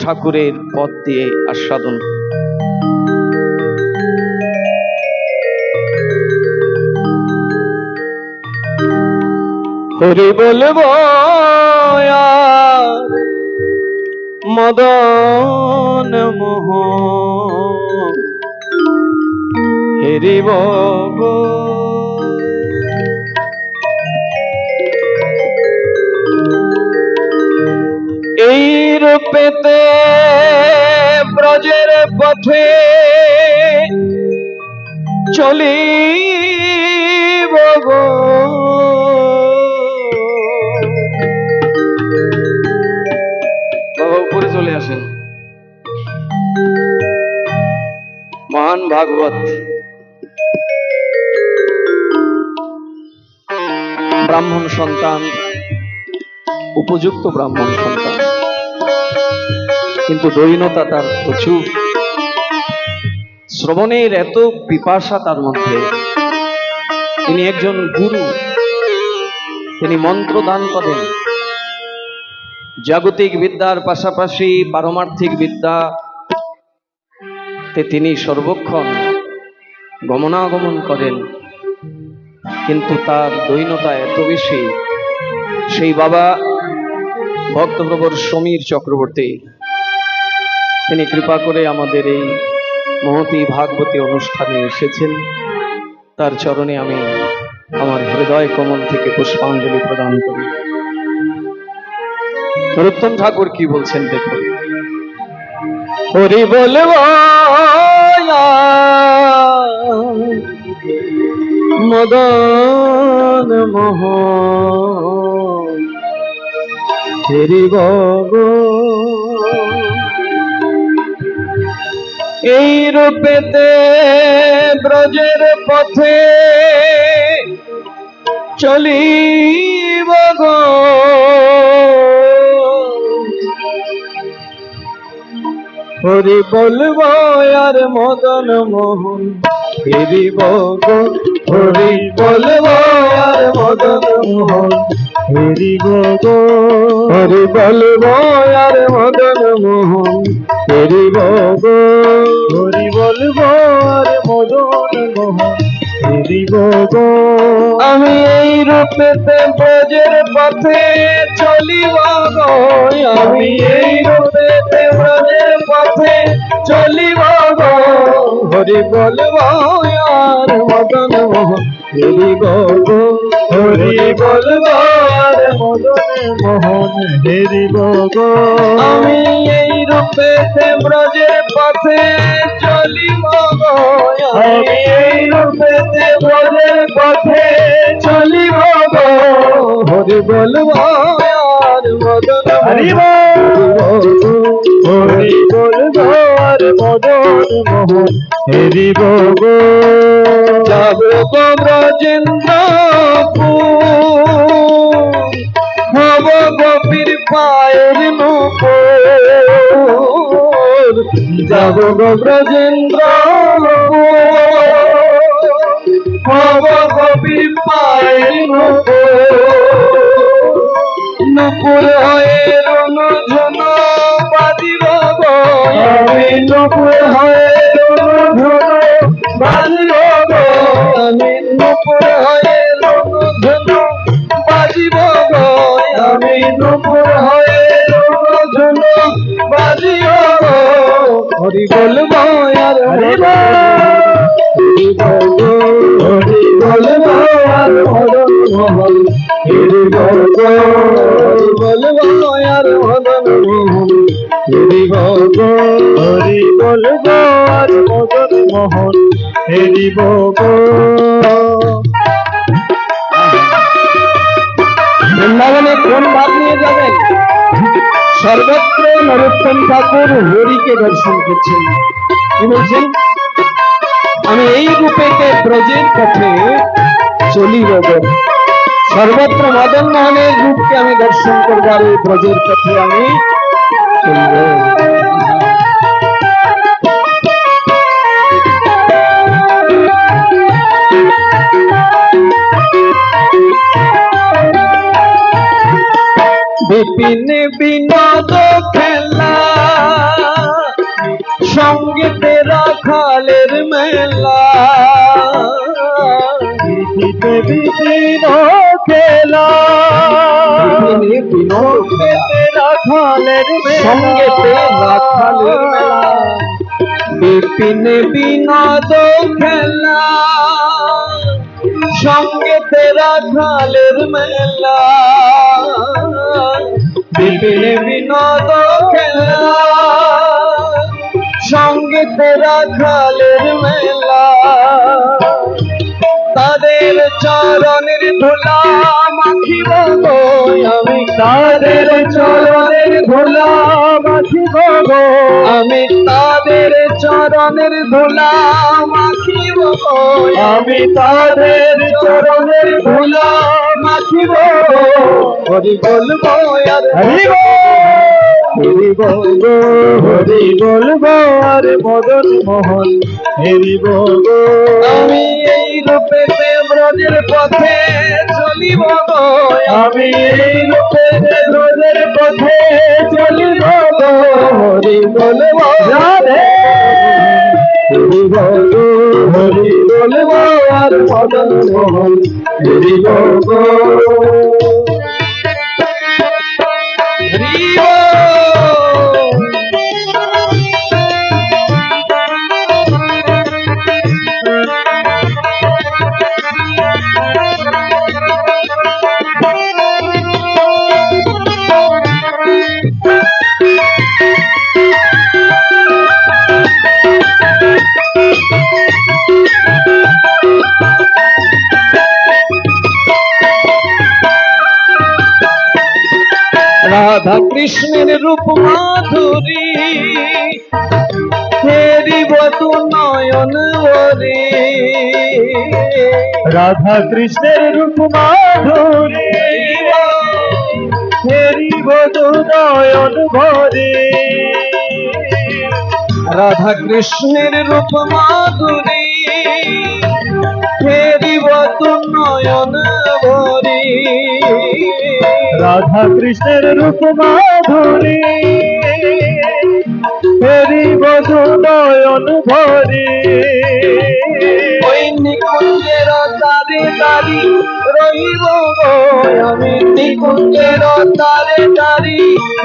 ঠাকুরের পথ দিয়ে আস্বাদন। হরি বলব মদন মোহ। হেরিব গো রূপেতে ব্রজের পথে চলি উপরে চলে আসেন। মহান ভাগবত। ব্রাহ্মণ সন্তান উপযুক্ত ব্রাহ্মণ সন্তান। কিন্তু দৈনতা তার প্রচুর। শ্রবণের এত পিপাসা তার মধ্যে। তিনি একজন গুরু। তিনি মন্ত্র দান করেন। জাগতিক বিদ্যার পাশাপাশি পারমার্থিক বিদ্যা তিনি সর্বক্ষণ গমনাগমন করেন। কিন্তু তার দৈনতা এত বেশি, সেই বাবা ভক্তপ্রবর সমীর চক্রবর্তী তিনি কৃপা করে আমাদের এই মহতি ভাগবতী অনুষ্ঠানে এসেছেন। তার চরণে আমি আমার হৃদয় কমল থেকে পুষ্পাঞ্জলি প্রদান করি। নরোত্তম ঠাকুর কি বলছেন দেখুন। হরি বলব মদন মোহ। ফেরিব গো এই রূপেতে ব্রজের পথে চলিব গো। হরি বলব, আর মদন মোহন ফিরিব গো। হরি বলব, আর মদন মোহন ফিরিব গো হরি বলব আর মদন মোহন। ফিরিব গো হরি বলব আর মদন মোহন। ফিরিব গো আমি এই রূপেতে ব্রজের পথে চলিব গো। আমি এই রূপেতে ব্রজের পথে চলিব গো। হরি বলব আর মদন মোহন। ফিরিব গো হরি বলব মদন মোহন ফিরিব গো আমি এই রূপেতে ব্রজের পথে চলিব গো। আমি এই রূপেতে ব্রজের পথে চলিব গো। হরি বলব আর মদন হরি হরি বলব মদন মোহন। হেরিব গো। যাব ব্রজেন্দ্র হব গোপীর পায়ের নুপুর। যাব ব্রজেন্দ্র হব গোপীর পায়ের নুপুর। নুপুর হয়ে বলব আর হরি হরি বলব আর হরি মোহন হরি বলব বলব আর মদন মোহন হরি হরি বলব আর মদন মোহন হরি বলব বৃন্দাবনে কোন ভাব নিয়ে যাবেন? সর্বত্র নরোত্তম ঠাকুর হরিকে দর্শন করছেন। কি বলছেন? আমি এই রূপেতে ব্রজের পথে চলিব গো। সর্বত্র মদন মোহনের রূপকে আমি দর্শন করবার এই ব্রজের পথে আমি চলব। বিপিন বিনোদ খেলা সঙ্গে তেরা খালের মেলা খেলা বিনোদ তেরা খালের সঙ্গে তেরা খালের মেলা বিপিন বিনোদ খেলা সঙ্গে তেরা খালের মেলা বিপিনে বিনোদ খেলা সঙ্গেতে রাখালের মেলা। তাদের চরণের ধুলা মাখিব গো আমি। তাদের চরণের ধুলা মাখিব গো আমি। তাদের চরণের ধুলা মাখিব গো আমি। তাদের চরণের ধুলা মাখিব। হরি বলব হরি হরি বলব হরি বলব আর মদন মোহন। হরি বলব আমি এই রূপে ব্রজের পথে চলিব আমি এই রূপে ব্রজের পথে চলিব হরি বলব রাধে। হরি বলব হরি বলব আর মদন মোহন। হরি বলব রাধা কৃষ্ণের রূপ মাধুরী ফেরি বধু নয়ন ওরে রাধা কৃষ্ণের রূপ মাধুরী ফেরি বধু নয়ন ভরে। রাধা কৃষ্ণের রূপ মাধুরী ফেরি বধু নয়ন ভরি। রাধা কৃষ্ণের রূপ মাধুরী ফেরি বধু নয়ন ভরে ওই নিকুঞ্জের তারে তারি, রহিব আমি। নিকুঞ্জের তারে তারি,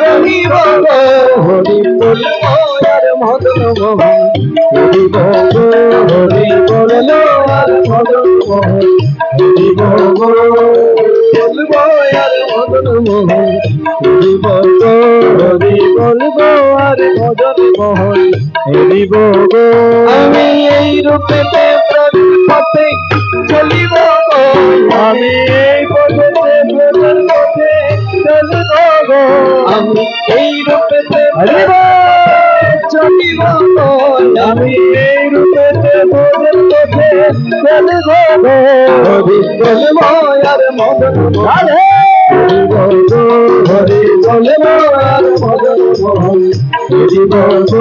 রহিব হরি বলব আর মদন হরি বলব হরি বলল আর মদন হরি বলব বলব আর মদন মোহন হরি হরি বলব আর মদন মোহন হরি বলব আমি এই রূপে পথে চলিব গো। আমি এই পথে ব্রজের পথে চলিব গো। আমি এই রূপে হরি বল। চলিব আমি এই রূপেতে পথে চলিব গো হরি বলব আর মদন রাধে হরি বলব আর মদন মোহন হরি বলব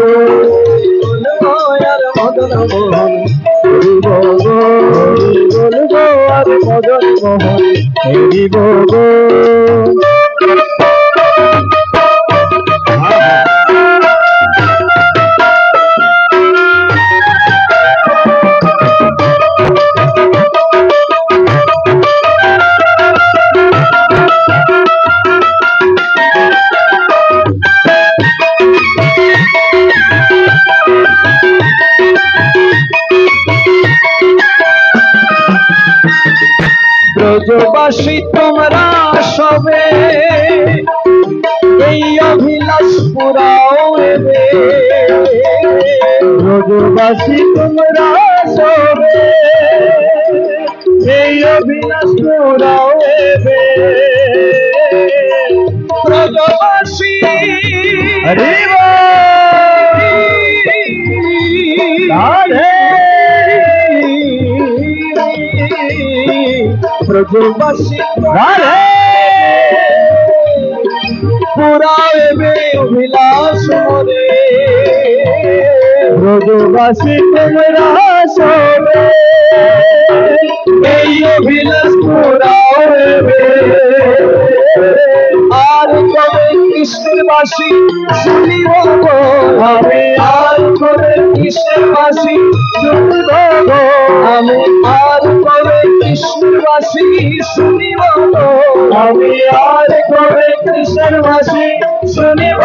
আর মদন মোহন হরি বলব হরি বলব আর মদন মোহন হরি বলব ব্রজবাসী তোমরা সবে। এই অভিলাষ তোরাও এবে। ব্রজবাসী হরি রাধে ব্রজবাসী রাধে এবে অভিলাষ মরে ব্রজবাসী তোমরা সবে। এই অভিলাষ পুরাও এবে আর কবে কৃষ্ণের বাসী শুনিব গো আমি। আর কবে কৃষ্ণের বাসী শুনিব গো আমি। আর কবে কৃষ্ণের বাসী শুনিব গো আমি। আর কবে কৃষ্ণ রসের বাসি শুনিব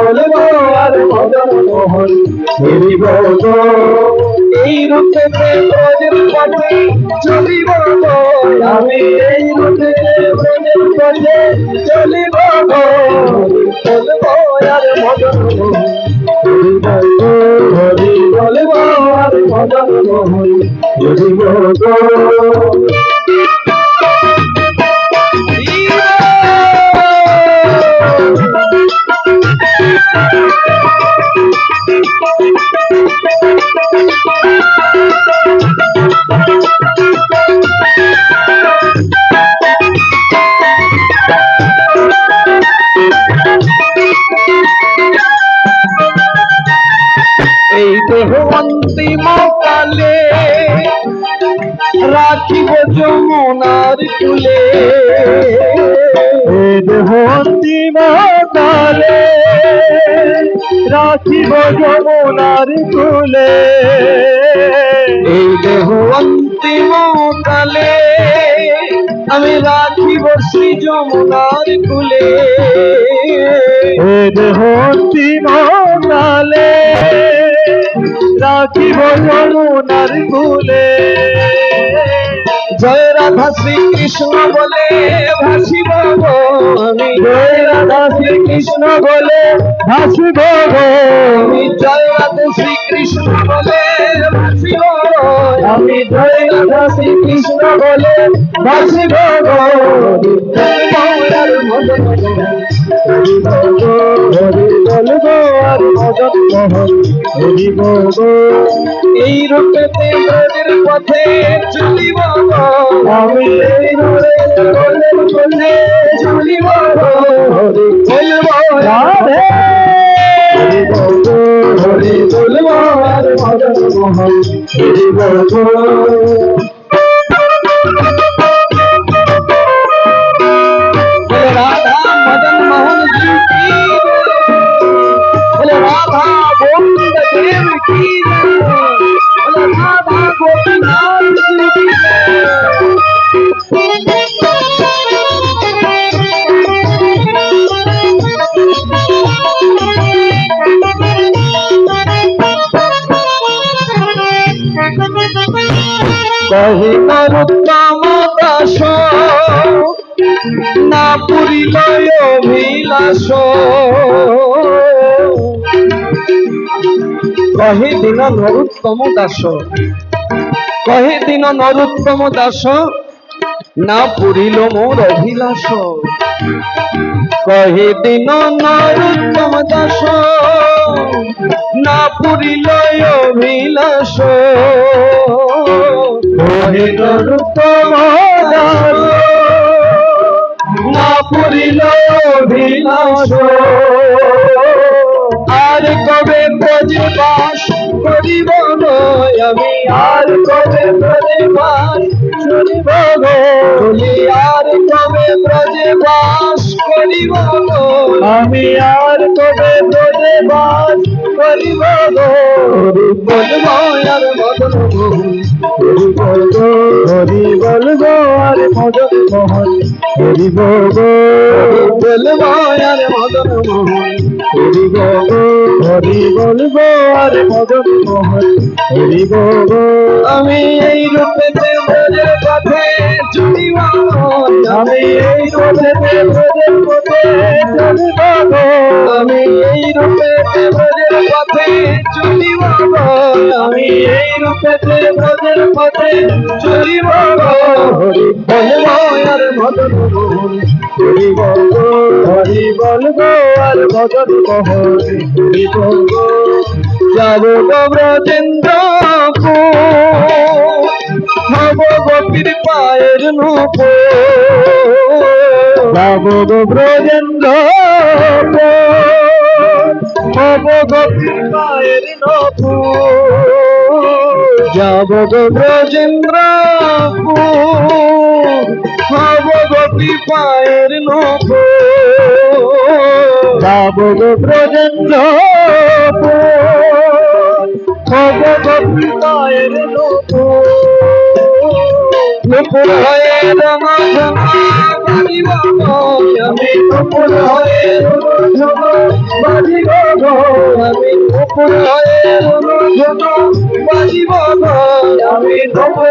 বলব আর মদন মোহন হরি বলব এই রূপে চলিব এই রূপে ব্রজের পথে চলিব গো আর মদন মোহন আর মদন মোহন রাখিব যমুনার কুলে এই দেহ অন্তিম কালে আমি রাখিব শ্রী যমুনার কুলে এ দেহ অন্তিম কালে রাখিব যমুনার কুলে জয় রাধা শ্রী কৃষ্ণ বলে ভাসিব জয় রাধা শ্রীকৃষ্ণ বলে ভাসিব জয় রাধা শ্রী কৃষ্ণ বলে ভাসিব। আমি জয় রাধা শ্রীকৃষ্ণ বলে ভাসিব গো মৌরার মদন হরি বলব আর মদন মোহন হরি বলব এই রূপে ব্রজের পথে চলিব আমি চলিব হরি বলব রাধে হরি বলব মদন মোহন হরি বলব কহিবার উত্তম দাস না পুরিল অভিলাষ দিন নরোত্তম দাস কহে দিন নরোত্তম দাস না পুরিল মোর অভিলাষ কহে দিন নরোত্তম দাস না পুরিল অভিলাষ। না আর কবে ব্রজে বাস করিব আমি? আর কবে ব্রজে বাস করিব গো আর কবে ব্রজে করিব আমি আর কবে তোরে বাস করিব মদন হরি মোহন হরি বলব হরি আর মদন মোহন হরি আমি এই রূপে ব্রজের পথে আমি এই রোদে ব্রজের পথে আমি এই রূপে ব্রজের পথে আমি এই রূপে ব্রজের পথে চলিব হরি বলব আর মদন হরি বলব হরি বলব আর মদন হরি বলব যাব ব্রজেন্দ্র হব গোপীর পায়ের নূপ যাব গো হব গোপীর পায়ের নপু যাব গো ব্রজেন্দ্র হব গোপী পায়ের নূপ যাব গো ব্রজেন্দ্র হব গোপীর পায়ের নপু নুপুর হয়ে গো আমি নুপুর হয়ে বাজিব আমি নুপুর হয়ে বাজিব আমি হয়ে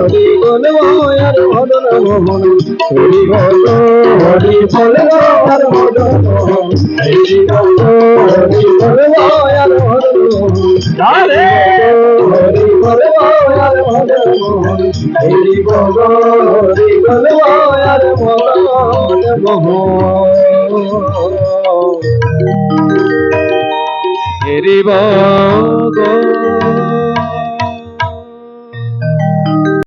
মদন মোহন হরি বলব হরি বলব আর মদন হরি বলব হরি বলব আর মদন হরি বলব আর মদন হরি বলব হরি বলব আর মদন মোহন হরি বলব